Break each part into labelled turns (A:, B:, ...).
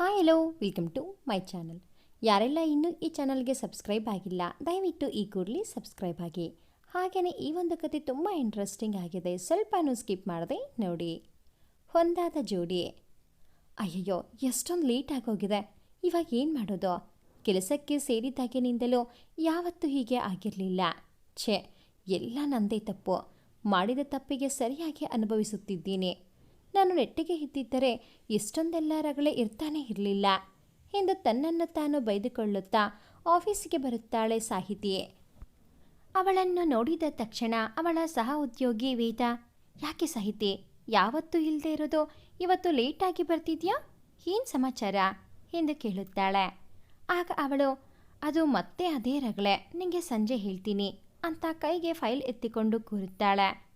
A: Hi hello welcome to my channel ಯಾರೆಲ್ಲ ಇನ್ನೂ ಈ ಚಾನಲ್ಗೆ ಸಬ್ಸ್ಕ್ರೈಬ್ ಆಗಿಲ್ಲ, ದಯವಿಟ್ಟು ಈ ಕೂಡಲೇ ಸಬ್ಸ್ಕ್ರೈಬ್ ಆಗಿ. ಹಾಗೆಯೇ ಈ ಒಂದು ಕತೆ ತುಂಬ ಇಂಟ್ರೆಸ್ಟಿಂಗ್ ಆಗಿದೆ. ಸ್ವಲ್ಪನೂ ಸ್ಕಿಪ್ ಮಾಡದೆ ನೋಡಿ. ಹೊಂದಾದ ಜೋಡಿ. ಅಯ್ಯಯ್ಯೋ, ಎಷ್ಟೊಂದು ಲೇಟ್ ಆಗೋಗಿದೆ. ಇವಾಗ ಏನು ಮಾಡೋದು? ಕೆಲಸಕ್ಕೆ ಸೇರಿದಾಗಿನಿಂದಲೂ ಯಾವತ್ತೂ ಹೀಗೆ ಆಗಿರಲಿಲ್ಲ. ಛೇ, ಎಲ್ಲ ನಂದೇ ತಪ್ಪು. ಮಾಡಿದ ತಪ್ಪಿಗೆ ಸರಿಯಾಗಿ ಅನುಭವಿಸುತ್ತಿದ್ದೀನಿ. ನಾನು ನೆಟ್ಟಿಗೆ ಇದ್ದಿದ್ದರೆ ಇಷ್ಟೊಂದೆಲ್ಲ ರಗಳೆ ಇರ್ತಾನೆ ಇರಲಿಲ್ಲ. ಎಂದು ತನ್ನನ್ನು ತಾನು ಬೈದುಕೊಳ್ಳುತ್ತಾ ಆಫೀಸಿಗೆ ಬರುತ್ತಾಳೆ ಸಾಹಿತಿಯೇ. ಅವಳನ್ನು ನೋಡಿದ ತಕ್ಷಣ ಅವಳ ಸಹ ಉದ್ಯೋಗಿ ವೇದ, ಯಾಕೆ ಸಾಹಿತಿ, ಯಾವತ್ತೂ ಇಲ್ಲದೆ ಇರೋದು, ಇವತ್ತು ಲೇಟಾಗಿ ಬರ್ತಿದ್ಯಾ? ಏನು ಸಮಾಚಾರ? ಎಂದು ಕೇಳುತ್ತಾಳೆ. ಆಗ ಅವಳು, ಅದು ಮತ್ತೆ ಅದೇ ರಗಳೆ, ನಿಂಗೆ ಸಂಜೆ ಹೇಳ್ತೀನಿ ಅಂತ ಕೈಗೆ ಫೈಲ್ ಎತ್ತಿಕೊಂಡು ಕೂರುತ್ತಾಳೆ.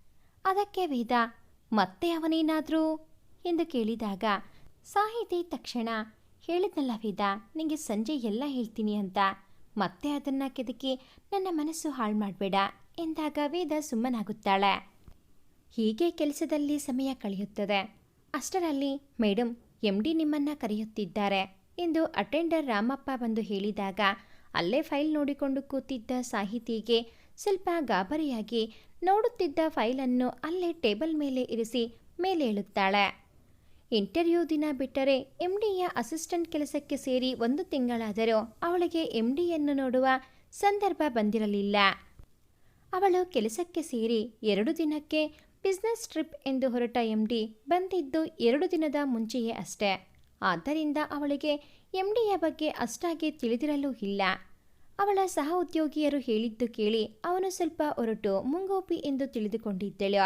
A: ಅದಕ್ಕೆ ವೇದ ಮತ್ತೆ ಅವನೇನಾದರೂ? ಎಂದು ಕೇಳಿದಾಗ, ಸಾಹಿತಿ ತಕ್ಷಣ, ಹೇಳಿದ್ನಲ್ಲ ವೇದ, ನಿಂಗೆ ಸಂಜೆ ಎಲ್ಲ ಹೇಳ್ತೀನಿ ಅಂತ. ಮತ್ತೆ ಅದನ್ನು ಕೆದಕಿ ನನ್ನ ಮನಸ್ಸು ಹಾಳು ಮಾಡಬೇಡ ಎಂದಾಗ ವೇದ ಸುಮ್ಮನಾಗುತ್ತಾಳೆ. ಹೀಗೆ ಕೆಲಸದಲ್ಲಿ ಸಮಯ ಕಳೆಯುತ್ತದೆ. ಅಷ್ಟರಲ್ಲಿ ಮೇಡಮ್ ಎಂ ಡಿ ನಿಮ್ಮನ್ನ ಕರೆಯುತ್ತಿದ್ದಾರೆ ಎಂದು ಅಟೆಂಡರ್ ರಾಮಪ್ಪ ಬಂದು ಹೇಳಿದಾಗ, ಅಲ್ಲೇ ಫೈಲ್ ನೋಡಿಕೊಂಡು ಕೂತಿದ್ದ ಸಾಹಿತಿಗೆ ಸ್ವಲ್ಪ ಗಾಬರಿಯಾಗಿ ನೋಡುತ್ತಿದ್ದ ಫೈಲನ್ನು ಅಲ್ಲೇ ಟೇಬಲ್ ಮೇಲೆ ಇರಿಸಿ ಮೇಲೇಳುತ್ತಾಳೆ ಇಂಟರ್ವ್ಯೂ ದಿನ ಬಿಟ್ಟರೆ ಎಂ ಡಿಯ ಅಸಿಸ್ಟೆಂಟ್ ಕೆಲಸಕ್ಕೆ ಸೇರಿ ಒಂದು ತಿಂಗಳಾದರೂ ಅವಳಿಗೆ ಎಂ ಡಿಯನ್ನು ನೋಡುವ ಸಂದರ್ಭ ಬಂದಿರಲಿಲ್ಲ. ಅವಳು ಕೆಲಸಕ್ಕೆ ಸೇರಿ ಎರಡು ದಿನಕ್ಕೆ ಬಿಸ್ನೆಸ್ ಟ್ರಿಪ್ ಎಂದು ಹೊರಟ ಎಂ ಡಿ ಬಂದಿದ್ದು ಎರಡು ದಿನದ ಮುಂಚೆಯೇ ಅಷ್ಟೇ. ಆದ್ದರಿಂದ ಅವಳಿಗೆ ಎಂ ಡಿಯ ಬಗ್ಗೆ ಅಷ್ಟಾಗಿ ತಿಳಿದಿರಲೂ ಇಲ್ಲ. ಅವಳ ಸಹ ಉದ್ಯೋಗಿಯರು ಹೇಳಿದ್ದು ಕೇಳಿ ಅವನು ಸ್ವಲ್ಪ ಹೊರಟು ಮುಂಗೋಪಿ ಎಂದು ತಿಳಿದುಕೊಂಡಿದ್ದಳು.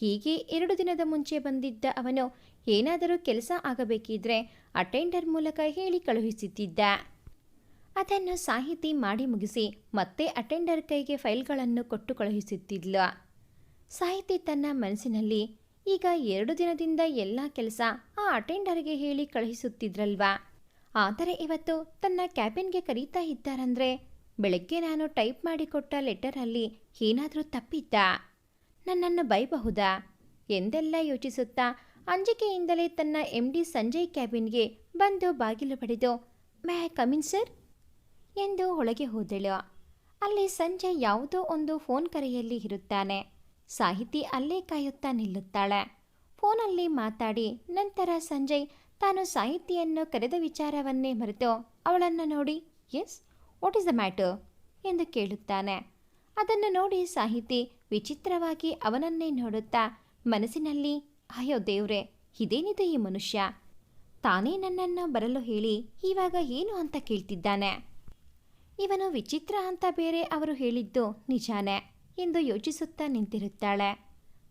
A: ಹೀಗೆ ಎರಡು ದಿನದ ಮುಂಚೆ ಬಂದಿದ್ದ ಅವನು ಏನಾದರೂ ಕೆಲಸ ಆಗಬೇಕಿದ್ರೆ ಅಟೆಂಡರ್ ಮೂಲಕ ಹೇಳಿ ಕಳುಹಿಸುತ್ತಿದ್ದ ಅದನ್ನು ಸಾಹಿತಿ ಮಾಡಿ ಮುಗಿಸಿ ಮತ್ತೆ ಅಟೆಂಡರ್ ಕೈಗೆ ಫೈಲ್ಗಳನ್ನು ಕೊಟ್ಟು ಕಳುಹಿಸುತ್ತಿದ್ಲ ಸಾಹಿತಿ ತನ್ನ ಮನಸ್ಸಿನಲ್ಲಿ, ಈಗ ಎರಡು ದಿನದಿಂದ ಎಲ್ಲ ಕೆಲಸ ಆ ಅಟೆಂಡರ್ಗೆ ಹೇಳಿ ಕಳುಹಿಸುತ್ತಿದ್ರಲ್ವಾ? ಆದರೆ ಇವತ್ತು ತನ್ನ ಕ್ಯಾಬಿನ್ಗೆ ಕರೀತಾ ಇದ್ದಾರಂದ್ರೆ ಬೆಳಗ್ಗೆ ನಾನು ಟೈಪ್ ಮಾಡಿಕೊಟ್ಟ ಲೆಟರಲ್ಲಿ ಏನಾದರೂ ತಪ್ಪಿದ್ದ? ನನ್ನನ್ನು ಬೈಬಹುದಾ? ಎಂದೆಲ್ಲ ಯೋಚಿಸುತ್ತಾ ಅಂಜಿಕೆಯಿಂದಲೇ ತನ್ನ ಎಂ ಡಿ ಸಂಜಯ್ ಕ್ಯಾಬಿನ್ಗೆ ಬಂದು ಬಾಗಿಲು ಬಡಿದು ಮೇ ಕಮಿನ್ ಸರ್? ಎಂದು ಒಳಗೆ ಹೋದಳು. ಅಲ್ಲಿ ಸಂಜಯ್ ಯಾವುದೋ ಒಂದು ಫೋನ್ ಕರೆಯಲ್ಲಿ ಇರುತ್ತಾನೆ. ಸಾಹಿತಿ ಅಲ್ಲೇ ಕಾಯುತ್ತಾ ನಿಲ್ಲುತ್ತಾಳೆ. ಫೋನಲ್ಲಿ ಮಾತಾಡಿ ನಂತರ ಸಂಜಯ್ ತಾನು ಸಾಹಿತಿಯನ್ನು ಕರೆದ ವಿಚಾರವನ್ನೇ ಮರೆತು ಅವಳನ್ನು ನೋಡಿ yes what is the matter ಎಂದು ಕೇಳುತ್ತಾನೆ. ಅದನ್ನು ನೋಡಿ ಸಾಹಿತಿ ವಿಚಿತ್ರವಾಗಿ ಅವನನ್ನೇ ನೋಡುತ್ತಾ ಮನಸ್ಸಿನಲ್ಲಿ, ಅಯ್ಯೋ ದೇವ್ರೆ, ಇದೇನಿದೆ ಈ ಮನುಷ್ಯ? ತಾನೇ ನನ್ನನ್ನು ಬರಲು ಹೇಳಿ ಇವಾಗ ಏನು ಅಂತ ಕೇಳ್ತಿದ್ದಾನೆ? ಇವನು ವಿಚಿತ್ರ ಅಂತ ಬೇರೆ ಅವರು ಹೇಳಿದ್ದು ನಿಜಾನೇ, ಎಂದು ಯೋಚಿಸುತ್ತಾ ನಿಂತಿರುತ್ತಾಳೆ.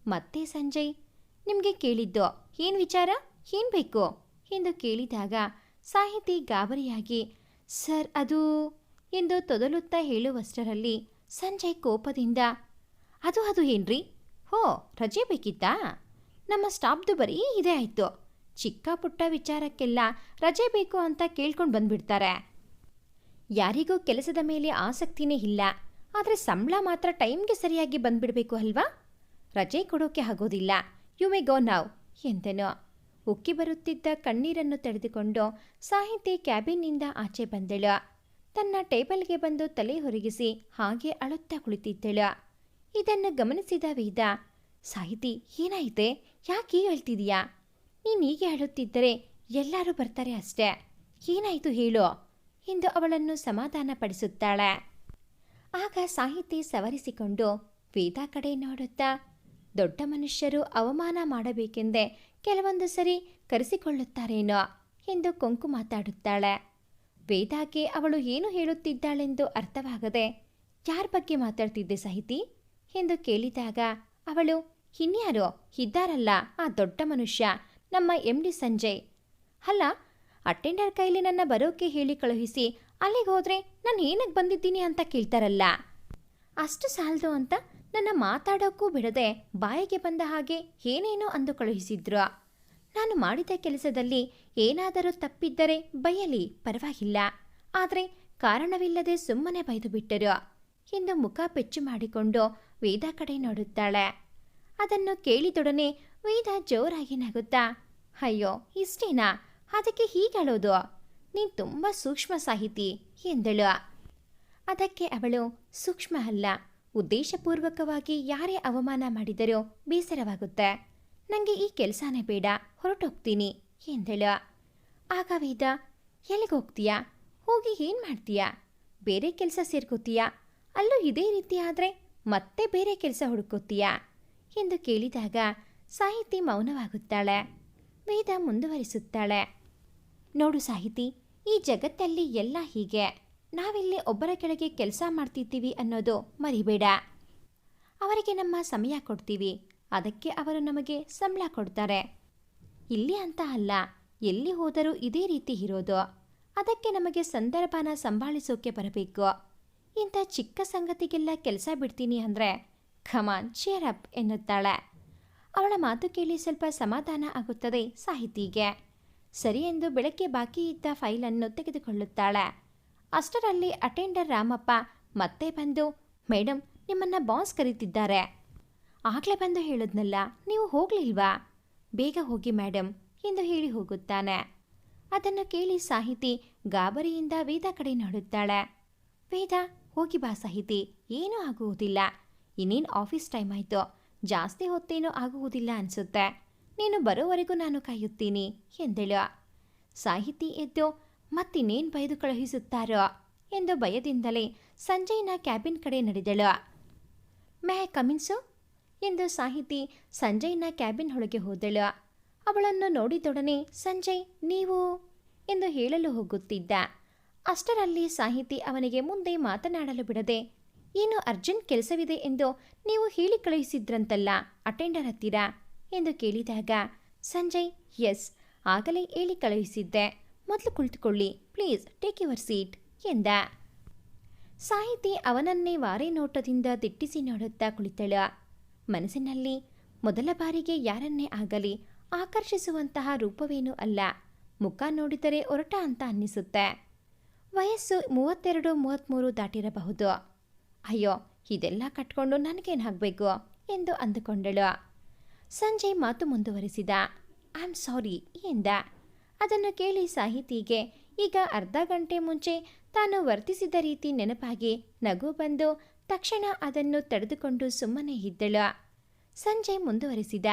A: ಮತ್ತೆ ಸಂಜಯ್, ನಿಮಗೆ ಕೇಳಿದ್ದು, ಏನು ವಿಚಾರ? ಏನು ಬೇಕು? ಎಂದು ಕೇಳಿದಾಗ ಸಾಹಿತಿ ಗಾಬರಿಯಾಗಿ, ಸರ್, ಅದು ಎಂದು ತೊದಲುತ್ತಾ ಹೇಳುವಷ್ಟರಲ್ಲಿ ಸಂಜಯ್ ಕೋಪದಿಂದ, ಅದು ಅದು ಏನ್ರಿ? ಹೋ, ರಜೆ ಬೇಕಿತ್ತಾ? ನಮ್ಮ ಸ್ಟಾಫ್ದು ಬರೀ ಇದೇ ಆಯಿತು. ಚಿಕ್ಕ ಪುಟ್ಟ ವಿಚಾರಕ್ಕೆಲ್ಲ ರಜೆ ಬೇಕು ಅಂತ ಕೇಳ್ಕೊಂಡು ಬಂದ್ಬಿಡ್ತಾರೆ. ಯಾರಿಗೂ ಕೆಲಸದ ಮೇಲೆ ಆಸಕ್ತಿನೇ ಇಲ್ಲ. ಆದರೆ ಸಂಬಳ ಮಾತ್ರ ಟೈಮ್ಗೆ ಸರಿಯಾಗಿ ಬಂದ್ಬಿಡಬೇಕು ಅಲ್ವಾ? ರಜೆ ಕೊಡೋಕೆ ಆಗೋದಿಲ್ಲ. ಯು ಮೇ ಗೋ ನಾವ್ ಎಂದನು. ಉಕ್ಕಿ ಬರುತ್ತಿದ್ದ ಕಣ್ಣೀರನ್ನು ತಡೆದುಕೊಂಡು ಸಾಹಿತಿ ಕ್ಯಾಬಿನ್ನಿಂದ ಆಚೆ ಬಂದಳು. ತನ್ನ ಟೇಬಲ್ಗೆ ಬಂದು ತಲೆ ಹೊರಗಿಸಿ ಹಾಗೆ ಅಳುತ್ತಾ ಕುಳಿತಿದ್ದಳು. ಇದನ್ನು ಗಮನಿಸಿದ ವೇದ ಸಾಹಿತಿ, ಏನಾಯಿತೆ? ಯಾಕೆ ಹೇಳ್ತಿದೀಯಾ ನೀನು ಹೀಗೆ ಅಳುತ್ತಿದ್ದರೆ ಎಲ್ಲರೂ ಬರ್ತಾರೆ ಅಷ್ಟೇ. ಏನಾಯಿತು ಹೇಳು ಎಂದು ಅವಳನ್ನು ಸಮಾಧಾನಪಡಿಸುತ್ತಾಳೆ. ಆಗ ಸಾಹಿತಿ ಸವರಿಸಿಕೊಂಡು, ವೇದ ಕಡೆ ನೋಡುತ್ತಾ ದೊಡ್ಡ ಮನುಷ್ಯರು ಅವಮಾನ ಮಾಡಬೇಕೆಂದೇ ಕೆಲವೊಂದು ಸರಿ ಕರೆಸಿಕೊಳ್ಳುತ್ತಾರೇನೋ ಎಂದು ಕೊಂಕು ಮಾತಾಡುತ್ತಾಳೆ. ವೇದಾಗೆ ಅವಳು ಏನು ಹೇಳುತ್ತಿದ್ದಾಳೆಂದು ಅರ್ಥವಾಗದೆ, ಯಾರ ಬಗ್ಗೆ ಮಾತಾಡ್ತಿದ್ದೆ ಸಾಹಿತಿ? ಎಂದು ಕೇಳಿದಾಗ ಅವಳು, ಇನ್ಯಾರೋ? ಇದ್ದಾರಲ್ಲ ಆ ದೊಡ್ಡ ಮನುಷ್ಯ, ನಮ್ಮ ಎಂ ಡಿ ಸಂಜಯ್. ಅಲ್ಲ, ಅಟೆಂಡರ್ ಕೈಲಿ ನನ್ನ ಬರೋಕೆ ಹೇಳಿ ಕಳುಹಿಸಿ, ಅಲ್ಲಿಗೆ ಹೋದ್ರೆ ನಾನು ಏನಕ್ಕೆ ಬಂದಿದ್ದೀನಿ ಅಂತ ಕೇಳ್ತಾರಲ್ಲ? ಅಷ್ಟು ಸಾಲದು ಅಂತ ನನ್ನ ಮಾತಾಡೋಕ್ಕೂ ಬಿಡದೆ ಬಾಯಿಗೆ ಬಂದ ಹಾಗೆ ಏನೇನೋ ಅಂದು ಕಳುಹಿಸಿದ್ರು? ನಾನು ಮಾಡಿದ ಕೆಲಸದಲ್ಲಿ ಏನಾದರೂ ತಪ್ಪಿದ್ದರೆ ಬಯಲಿ, ಪರವಾಗಿಲ್ಲ. ಆದರೆ ಕಾರಣವಿಲ್ಲದೆ ಸುಮ್ಮನೆ ಬೈದು ಬಿಟ್ಟರು? ಎಂದು ಮುಖ ಪೆಚ್ಚು ಮಾಡಿಕೊಂಡು ವೇದ ಕಡೆ ನೋಡುತ್ತಾಳೆ. ಅದನ್ನು ಕೇಳಿದೊಡನೆ ವೇದ ಜೋರಾಗಿ ನಗುತ್ತಾ, ಅಯ್ಯೋ, ಇಷ್ಟೇನಾ? ಅದಕ್ಕೆ ಹೀಗೇಳೋದು? ನೀನು ತುಂಬ ಸೂಕ್ಷ್ಮ ಸಾಹಿತಿ, ಎಂದಳು. ಅದಕ್ಕೆ ಅವಳು ಸೂಕ್ಷ್ಮ ಅಲ್ಲ ಉದ್ದೇಶಪೂರ್ವಕವಾಗಿ ಯಾರೇ ಅವಮಾನ ಮಾಡಿದರೂ ಬೇಸರವಾಗುತ್ತೆ. ನನಗೆ ಈ ಕೆಲಸನೇ ಬೇಡ, ಹೊರಟೋಗ್ತೀನಿ, ಎಂದಳು. ಆಗ ವೇದ ಎಲ್ಲಿಗೆ ಹೋಗ್ತೀಯಾ ಹೋಗಿ ಏನು ಮಾಡ್ತೀಯಾ? ಬೇರೆ ಕೆಲಸ ಸೇರ್ಕೋತೀಯಾ? ಅಲ್ಲೂ ಇದೇ ರೀತಿ ಆದರೆ ಮತ್ತೆ ಬೇರೆ ಕೆಲಸ ಹುಡುಕೋತೀಯಾ? ಎಂದು ಕೇಳಿದಾಗ ಸಾಹಿತಿ ಮೌನವಾಗುತ್ತಾಳೆ. ವೇದ ಮುಂದುವರಿಸುತ್ತಾಳೆ. ನೋಡು ಸಾಹಿತಿ, ಈ ಜಗತ್ತಲ್ಲಿ ಎಲ್ಲ ಹೀಗೆ. ನಾವಿಲ್ಲಿ ಒಬ್ಬರ ಕೆಳಗೆ ಕೆಲಸ ಮಾಡ್ತಿದ್ದೀವಿ ಅನ್ನೋದು ಮರಿಬೇಡ. ಅವರಿಗೆ ನಮ್ಮ ಸಮಯ ಕೊಡ್ತೀವಿ. ಅದಕ್ಕೆ ಅವರು ನಮಗೆ ಸಂಬಳ ಕೊಡ್ತಾರೆ. ಇಲ್ಲಿ ಅಂತ ಅಲ್ಲ, ಎಲ್ಲಿ ಹೋದರೂ ಇದೇ ರೀತಿ ಇರೋದು. ಅದಕ್ಕೆ ನಮಗೆ ಸಂದರ್ಭನ ಸಂಭಾಳಿಸೋಕೆ ಬರಬೇಕು. ಇಂಥ ಚಿಕ್ಕ ಸಂಗತಿಗೆಲ್ಲ ಕೆಲಸ ಬಿಡ್ತೀನಿ ಅಂದರೆ ಖಮಾನ್ ಚೇರ್ ಅಪ್ ಎನ್ನುತ್ತಾಳೆ. ಅವಳ ಮಾತು ಕೇಳಿ ಸ್ವಲ್ಪ ಸಮಾಧಾನ ಆಗುತ್ತದೆ ಸಾಹಿತಿಗೆ. ಸರಿ ಎಂದು ಬೆಳಗ್ಗೆ ಬಾಕಿ ಇದ್ದ ಫೈಲನ್ನು ತೆಗೆದುಕೊಳ್ಳುತ್ತಾಳೆ. ಅಷ್ಟರಲ್ಲಿ ಅಟೆಂಡರ್ ರಾಮಪ್ಪ ಮತ್ತೆ ಬಂದು ಮೇಡಮ್ ನಿಮ್ಮನ್ನ ಬಾಸ್ ಕರೀತಿದ್ದಾರೆ. ಆಗಲೇ ಬಂದು ಹೇಳಿದ್ನಲ್ಲ, ನೀವು ಹೋಗ್ಲಿಲ್ವಾ? ಬೇಗ ಹೋಗಿ ಮೇಡಮ್ ಎಂದು ಹೇಳಿ ಹೋಗುತ್ತಾನೆ. ಅದನ್ನು ಕೇಳಿ ಸಾಹಿತಿ ಗಾಬರಿಯಿಂದ ವೇದ ಕಡೆ ನೋಡುತ್ತಾಳೆ. ವೇದ, ಹೋಗಿ ಬಾ ಸಾಹಿತಿ, ಏನೂ ಆಗುವುದಿಲ್ಲ. ಇನ್ನೇನು ಆಫೀಸ್ ಟೈಮ್ ಆಯಿತು, ಜಾಸ್ತಿ ಹೊತ್ತೇನೂ ಆಗುವುದಿಲ್ಲ ಅನಿಸುತ್ತೆ. ನೀನು ಬರೋವರೆಗೂ ನಾನು ಕಾಯುತ್ತೀನಿ, ಎಂದಳು. ಸಾಹಿತಿ ಎದ್ದು ಮತ್ತಿನ್ನೇನು ಬೈದು ಕಳುಹಿಸುತ್ತಾರೋ ಎಂದು ಭಯದಿಂದಲೇ ಸಂಜಯ್ನ ಕ್ಯಾಬಿನ್ ಕಡೆ ನಡೆದಳು. ಮೇ ಕಮಿನ್ಸು ಎಂದು ಸಾಹಿತಿ ಸಂಜಯ್ನ ಕ್ಯಾಬಿನ್ ಒಳಗೆ ಹೋದಳು. ಅವಳನ್ನು ನೋಡಿದೊಡನೆ ಸಂಜಯ್, ನೀವು? ಎಂದು ಹೇಳಲು ಹೋಗುತ್ತಿದ್ದ. ಅಷ್ಟರಲ್ಲಿ ಸಾಹಿತಿ ಅವನಿಗೆ ಮುಂದೆ ಮಾತನಾಡಲು ಬಿಡದೆ, ಏನು ಅರ್ಜೆಂಟ್ ಕೆಲಸವಿದೆ ಎಂದು ನೀವು ಹೇಳಿ ಕಳುಹಿಸಿದ್ರಂತಲ್ಲ, ಅಟೆಂಡರ್ ಹತ್ತಿರ? ಎಂದು ಕೇಳಿದಾಗ, ಸಂಜಯ್, ಎಸ್, ಆಗಲೇ ಹೇಳಿ ಕಳುಹಿಸಿದ್ದೆ. ಮೊದಲು ಕುಳಿತುಕೊಳ್ಳಿ. ಪ್ಲೀಸ್, ಟೇಕ್ ಯುವರ್ ಸೀಟ್, ಎಂದ. ಸಾಹಿತಿ ಅವನನ್ನೇ ವಾರೆ ನೋಟದಿಂದ ದಿಟ್ಟಿಸಿ ನೋಡುತ್ತಾ ಕುಳಿತಳು. ಮನಸ್ಸಿನಲ್ಲಿ ಮೊದಲ ಬಾರಿಗೆ ಯಾರನ್ನೇ ಆಗಲಿ ಆಕರ್ಷಿಸುವಂತಹ ರೂಪವೇನೂ ಅಲ್ಲ. ಮುಖ ನೋಡಿದರೆ ಒರಟ ಅಂತ ಅನ್ನಿಸುತ್ತೆ. ವಯಸ್ಸು ಮೂವತ್ತೆರಡು ಮೂವತ್ತ್ಮೂರು ದಾಟಿರಬಹುದು. ಅಯ್ಯೋ, ಇದೆಲ್ಲ ಕಟ್ಕೊಂಡು ನನಗೇನಾಗಬೇಕು? ಎಂದು ಅಂದುಕೊಂಡಳು. ಸಂಜಯ್ ಮಾತು ಮುಂದುವರಿಸಿದ. ಐ ಆಮ್ ಸಾರಿ, ಎಂದ. ಅದನ್ನು ಕೇಳಿ ಸಾಹಿತಿಗೆ, ಈಗ ಅರ್ಧ ಗಂಟೆ ಮುಂಚೆ ತಾನು ವರ್ತಿಸಿದ ರೀತಿ ನೆನಪಾಗಿ ನಗು ಬಂದು ತಕ್ಷಣ ಅದನ್ನು ತಡೆದುಕೊಂಡು ಸುಮ್ಮನೆ ಇದ್ದಳು. ಸಂಜೆ ಮುಂದುವರೆಸಿದ.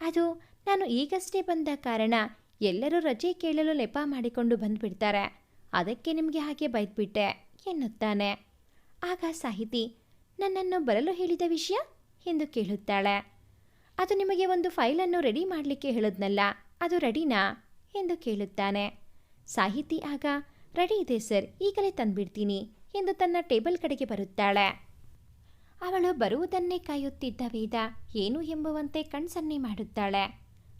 A: ಅದು ನಾನು ಈಗಷ್ಟೇ ಬಂದ ಕಾರಣ ಎಲ್ಲರೂ ರಜೆ ಕೇಳಲು ಲೆಪ ಮಾಡಿಕೊಂಡು ಬಂದ್ಬಿಡ್ತಾರೆ. ಅದಕ್ಕೆ ನಿಮಗೆ ಹಾಗೆ ಬೈದ್ಬಿಟ್ಟೆ ಎನ್ನುತ್ತಾನೆ. ಆಗ ಸಾಹಿತಿ, ನನ್ನನ್ನು ಬರಲು ಹೇಳಿದ ವಿಷಯ? ಎಂದು ಕೇಳುತ್ತಾಳೆ. ಅದು ನಿಮಗೆ ಒಂದು ಫೈಲನ್ನು ರೆಡಿ ಮಾಡಲಿಕ್ಕೆ ಹೇಳಿದ್ನಲ್ಲ, ಅದು ರೆಡಿನಾ? ಎಂದು ಕೇಳುತ್ತಾನೆ. ಸಾಹಿತಿ ಆಗ, ರೆಡಿ ಇದೆ ಸರ್, ಈಗಲೇ ತಂದ್ಬಿಡ್ತೀನಿ ಎಂದು ತನ್ನ ಟೇಬಲ್ ಕಡೆಗೆ ಬರುತ್ತಾಳೆ. ಅವಳು ಬರುವುದನ್ನೇ ಕಾಯುತ್ತಿದ್ದ ವೇದ ಏನು ಎಂಬುವಂತೆ ಕಣ್ಸನ್ನೆ ಮಾಡುತ್ತಾಳೆ.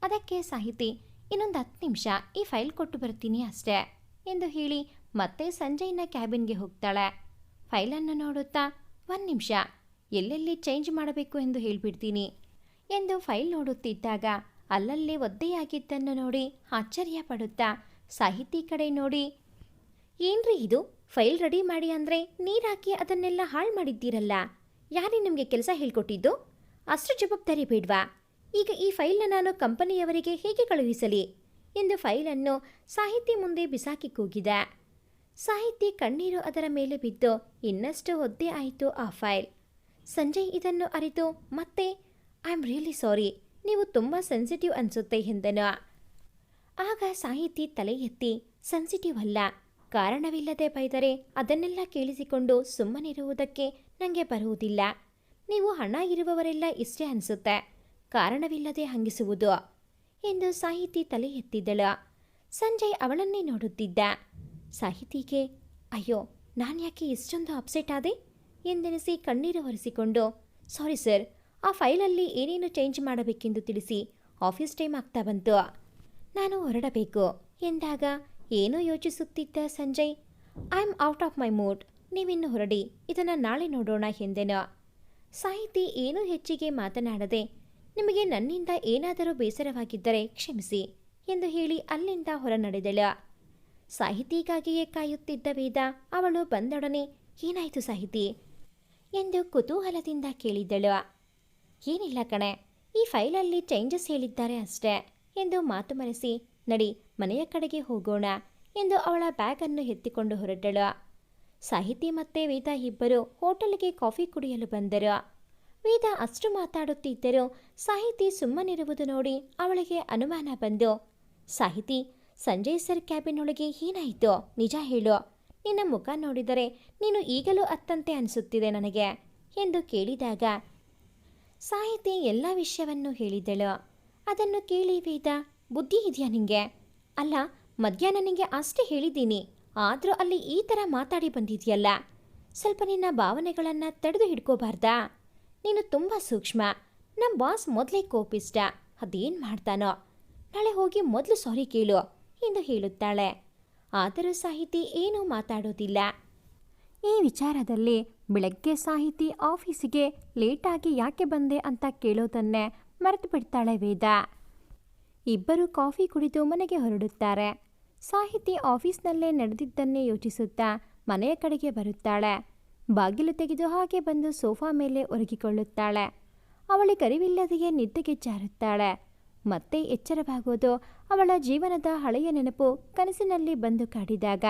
A: ಅದಕ್ಕೆ ಸಾಹಿತಿ, ಇನ್ನೊಂದು ಹತ್ತು ನಿಮಿಷ, ಈ ಫೈಲ್ ಕೊಟ್ಟು ಬರ್ತೀನಿ ಅಷ್ಟೇ ಎಂದು ಹೇಳಿ ಮತ್ತೆ ಸಂಜಯ್ನ ಕ್ಯಾಬಿನ್ಗೆ ಹೋಗ್ತಾಳೆ. ಫೈಲನ್ನು ನೋಡುತ್ತಾ, ಒಂದು ನಿಮಿಷ, ಎಲ್ಲೆಲ್ಲಿ ಚೇಂಜ್ ಮಾಡಬೇಕು ಎಂದು ಹೇಳಿಬಿಡ್ತೀನಿ ಎಂದು ಫೈಲ್ ನೋಡುತ್ತಿದ್ದಾಗ ಅಲ್ಲಲ್ಲಿ ಒದ್ದೆಯಾಗಿದ್ದನ್ನು ನೋಡಿ ಆಶ್ಚರ್ಯ ಪಡುತ್ತಾ ಸಾಹಿತಿ ಕಡೆ ನೋಡಿ, ಏನ್ರಿ ಇದು? ಫೈಲ್ ರೆಡಿ ಮಾಡಿ ಅಂದರೆ ನೀರಾಕಿ ಅದನ್ನೆಲ್ಲ ಹಾಳು ಮಾಡಿದ್ದೀರಲ್ಲ? ಯಾರೇ ನಿಮಗೆ ಕೆಲಸ ಹೇಳ್ಕೊಟ್ಟಿದ್ದು? ಅಷ್ಟು ಜವಾಬ್ದಾರಿ ಬೇಡ್ವಾ? ಈಗ ಈ ಫೈಲ್ನ ನಾನು ಕಂಪನಿಯವರಿಗೆ ಹೇಗೆ ಕಳುಹಿಸಲಿ? ಎಂದು ಫೈಲನ್ನು ಸಾಹಿತಿ ಮುಂದೆ ಬಿಸಾಕಿ ಕೂಗಿದ. ಸಾಹಿತಿ ಕಣ್ಣೀರು ಅದರ ಮೇಲೆ ಬಿದ್ದು ಇನ್ನಷ್ಟು ಒದ್ದೆ ಆಯಿತು ಆ ಫೈಲ್. ಸಂಜಯ್ ಇದನ್ನು ಅರಿತು, ಮತ್ತೆ ಐ ಆಮ್ ರಿಯಲಿ ಸಾರಿ ನೀವು ತುಂಬ ಸೆನ್ಸಿಟಿವ್ ಅನಿಸುತ್ತೆ ಎಂದನು ಆಗ ಸಾಹಿತಿ ತಲೆ ಎತ್ತಿ ಸೆನ್ಸಿಟಿವ್ ಅಲ್ಲ. ಕಾರಣವಿಲ್ಲದೆ ಬೈದರೆ ಅದನ್ನೆಲ್ಲ ಕೇಳಿಸಿಕೊಂಡು ಸುಮ್ಮನಿರುವುದಕ್ಕೆ ನನಗೆ ಬರುವುದಿಲ್ಲ. ನೀವು ಹಣ ಇರುವವರೆಲ್ಲ ಇಷ್ಟೇ ಅನಿಸುತ್ತೆ. ಕಾರಣವಿಲ್ಲದೆ ಹಂಗಿಸುವುದು ಎಂದು ಸಾಹಿತಿ ತಲೆ ಎತ್ತಿದ್ದಳು. ಸಂಜಯ್ ಅವಳನ್ನೇ ನೋಡುತ್ತಿದ್ದ. ಸಾಹಿತಿಗೆ, ಅಯ್ಯೋ ನಾನು ಯಾಕೆ ಇಷ್ಟೊಂದು ಅಪ್ಸೆಟ್ ಆದೆ? ಎಂದೆನಿಸಿ ಕಣ್ಣೀರು ಒರೆಸಿಕೊಂಡು ಸಾರಿ ಸರ್ ಆ ಫೈಲಲ್ಲಿ ಏನೇನು ಚೇಂಜ್ ಮಾಡಬೇಕೆಂದು ತಿಳಿಸಿ ಆಫೀಸ್ ಟೈಮ್ ಆಗ್ತಾ ಬಂತು. ನಾನು ಹೊರಡಬೇಕು. ಎಂದಾಗ, ಏನೋ ಯೋಚಿಸುತ್ತಿದ್ದ Sanjay I am out of my mood ನೀವಿನ್ನು ಹೊರಡಿ. ಇದನ್ನು ನಾಳೆ ನೋಡೋಣ ಎಂದೆನು. ಸಾಹಿತಿ ಏನೂ ಹೆಚ್ಚಿಗೆ ಮಾತನಾಡದೆ, ನಿಮಗೆ ನನ್ನಿಂದ ಏನಾದರೂ ಬೇಸರವಾಗಿದ್ದರೆ ಕ್ಷಮಿಸಿ ಎಂದು ಹೇಳಿ ಅಲ್ಲಿಂದ ಹೊರ ನಡೆದಳು ಸಾಹಿತಿಗಾಗಿಯೇ ಕಾಯುತ್ತಿದ್ದ ವೇದ, ಅವಳು ಬಂದೊಡನೆ, ಏನಾಯಿತು ಸಾಹಿತಿ? ಎಂದು ಕುತೂಹಲದಿಂದ ಕೇಳಿದಳು ಏನಿಲ್ಲ ಕಣೆ. ಈ ಫೈಲಲ್ಲಿ ಚೇಂಜಸ್ ಹೇಳಿದ್ದಾರೆ ಅಷ್ಟೇ. ಎಂದು ಮಾತು ಮರೆಸಿ, ನಡಿ ಮನೆಯ ಕಡೆಗೆ ಹೋಗೋಣ ಎಂದು ಅವಳ ಬ್ಯಾಗನ್ನು ಎತ್ತಿಕೊಂಡು ಹೊರಟಳು. ಸಾಹಿತಿ ಮತ್ತೆ ವೇದ ಇಬ್ಬರು ಹೋಟೆಲ್ಗೆ ಕಾಫಿ ಕುಡಿಯಲು ಬಂದರು. ವೇದ ಅಷ್ಟು ಮಾತಾಡುತ್ತಿದ್ದರೂ ಸಾಹಿತಿ ಸುಮ್ಮನಿರುವುದು ನೋಡಿ ಅವಳಿಗೆ ಅನುಮಾನ ಬಂದು, ಸಾಹಿತಿ, ಸಂಜಯ್ ಸರ್ ಕ್ಯಾಬಿನ್ ಒಳಗೆ ಏನಾಯಿತು? ನಿಜ ಹೇಳು. ನಿನ್ನ ಮುಖ ನೋಡಿದರೆ ನೀನು ಈಗಲೂ ಅತ್ತಂತೆ ಅನಿಸುತ್ತಿದೆ ನನಗೆ ಎಂದು ಕೇಳಿದಾಗ ಸಾಹಿತಿ ಎಲ್ಲ ವಿಷಯವನ್ನು ಹೇಳಿದಳು. ಅದನ್ನು ಕೇಳಿ ವೇದ, ಬುದ್ಧಿ ಇದೆಯಾ ನಿಂಗೆ? ಅಲ್ಲ, ಮಧ್ಯಾಹ್ನ ನಿಂಗೆ ಅಷ್ಟೇ ಹೇಳಿದ್ದೀನಿ. ಆದರೂ ಅಲ್ಲಿ ಈ ಥರ ಮಾತಾಡಿ ಬಂದಿದೆಯಲ್ಲ. ಸ್ವಲ್ಪ ನಿನ್ನ ಭಾವನೆಗಳನ್ನು ತಡೆದು ಹಿಡ್ಕೋಬಾರ್ದಾ? ನೀನು ತುಂಬ ಸೂಕ್ಷ್ಮ. ನಮ್ಮ ಬಾಸ್ ಮೊದಲೇ ಕೋಪಿಷ್ಟ. ಅದೇನು ಮಾಡ್ತಾನೋ? ನಾಳೆ ಹೋಗಿ ಮೊದಲು ಸಾರಿ ಕೇಳು ಎಂದು ಹೇಳುತ್ತಾಳೆ. ಆದರೂ ಸಾಹಿತಿ ಏನೂ ಮಾತಾಡೋದಿಲ್ಲ. ಈ ವಿಚಾರದಲ್ಲಿ ಬೆಳಗ್ಗೆ ಸಾಹಿತಿ ಆಫೀಸಿಗೆ ಲೇಟಾಗಿ ಯಾಕೆ ಬಂದೆ ಅಂತ ಕೇಳೋದನ್ನೇ ಮರೆತು ಬಿಡ್ತಾಳೆ ವೇದ. ಇಬ್ಬರು ಕಾಫಿ ಕುಡಿದು ಮನೆಗೆ ಹೊರಡುತ್ತಾರೆ. ಸಾಹಿತಿ ಆಫೀಸ್ನಲ್ಲೇ ನಡೆದಿದ್ದನ್ನೇ ಯೋಚಿಸುತ್ತಾ ಮನೆಯ ಕಡೆಗೆ ಬರುತ್ತಾಳೆ. ಬಾಗಿಲು ತೆಗೆದು ಹಾಗೆ ಬಂದು ಸೋಫಾ ಮೇಲೆ ಒರಗಿಕೊಳ್ಳುತ್ತಾಳೆ. ಅವಳಿಗೆ ಅರಿವಿಲ್ಲದೆಯೇ ನಿದ್ದೆಗೆ ಜಾರುತ್ತಾಳೆ. ಮತ್ತೆ ಎಚ್ಚರವಾಗೋದು ಅವಳ ಜೀವನದ ಹಳೆಯ ನೆನಪು ಕನಸಿನಲ್ಲಿ ಬಂದು ಕಾಡಿದಾಗ.